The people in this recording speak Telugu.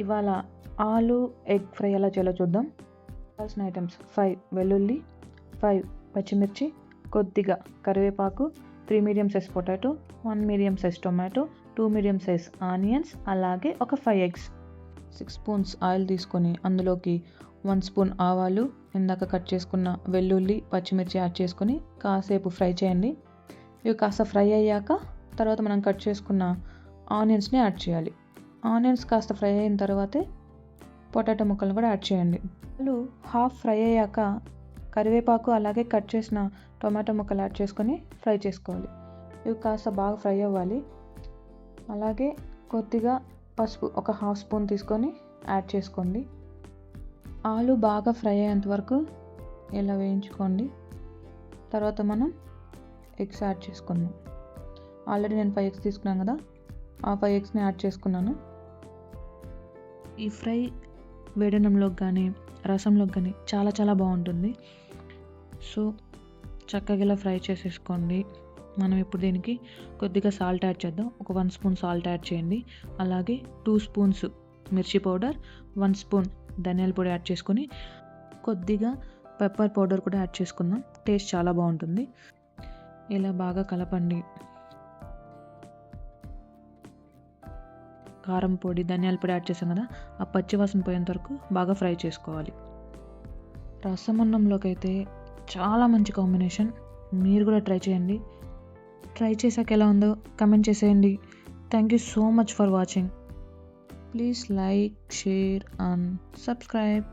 ఇవాళ ఆలు ఎగ్ ఫ్రై ఎలా చేయాలో చూద్దాం. కావాల్సిన ఐటమ్స్ ఫైవ్ వెల్లుల్లి ఫైవ్ పచ్చిమిర్చి కొద్దిగా కరివేపాకు three medium size potato one medium size tomato two medium size onions అలాగే ఒక five eggs. Six spoons oil తీసుకొని అందులోకి వన్ స్పూన్ ఆవాలు ఇందాక కట్ చేసుకున్న వెల్లుల్లి పచ్చిమిర్చి యాడ్ చేసుకొని కాసేపు ఫ్రై చేయండి. ఇవి కాస్త ఫ్రై అయ్యాక తర్వాత మనం కట్ చేసుకున్న ఆనియన్స్ని యాడ్ చేయాలి. ఆనియన్స్ కాస్త ఫ్రై అయిన తర్వాతే పొటాటో ముక్కలను కూడా యాడ్ చేయండి. వాళ్ళు హాఫ్ ఫ్రై అయ్యాక కరివేపాకు అలాగే కట్ చేసిన టొమాటో ముక్కలు యాడ్ చేసుకొని ఫ్రై చేసుకోవాలి. ఇవి కాస్త బాగా ఫ్రై అవ్వాలి. అలాగే కొద్దిగా పసుపు ఒక హాఫ్ స్పూన్ తీసుకొని యాడ్ చేసుకోండి. ఆలు బాగా ఫ్రై అయ్యేంత వరకు ఇలా వేయించుకోండి. తర్వాత మనం ఎగ్స్ యాడ్ చేసుకుందాం. ఆల్రెడీ నేను ఫైవ్ ఎగ్స్ తీసుకున్నాను కదా ఆ ఫైవ్ ఎగ్స్ని యాడ్ చేసుకున్నాను. ఈ ఫ్రై వేడనంలోకి కానీ రసంలోకి కానీ చాలా చాలా బాగుంటుంది. సో చక్కగా ఇలా ఫ్రై చేసేసుకోండి. మనం ఇప్పుడు దీనికి కొద్దిగా సాల్ట్ యాడ్ చేద్దాం. ఒక వన్ స్పూన్ సాల్ట్ యాడ్ చేయండి. అలాగే టూ స్పూన్స్ మిర్చి పౌడర్ వన్ స్పూన్ ధనియాల పొడి యాడ్ చేసుకొని కొద్దిగా పెప్పర్ పౌడర్ కూడా యాడ్ చేసుకుందాం. టేస్ట్ చాలా బాగుంటుంది. ఇలా బాగా కలపండి. కారం పొడి ధనియాల పొడి యాడ్ చేసాం కదా ఆ పచ్చివాసన పోయేంత వరకు బాగా ఫ్రై చేసుకోవాలి. రసం అన్నంలోకి అయితే చాలా మంచి కాంబినేషన్. మీరు కూడా ట్రై చేయండి. ట్రై చేశాక ఎలా ఉందో కమెంట్ చేసేయండి. Thank you so much for watching please like share and subscribe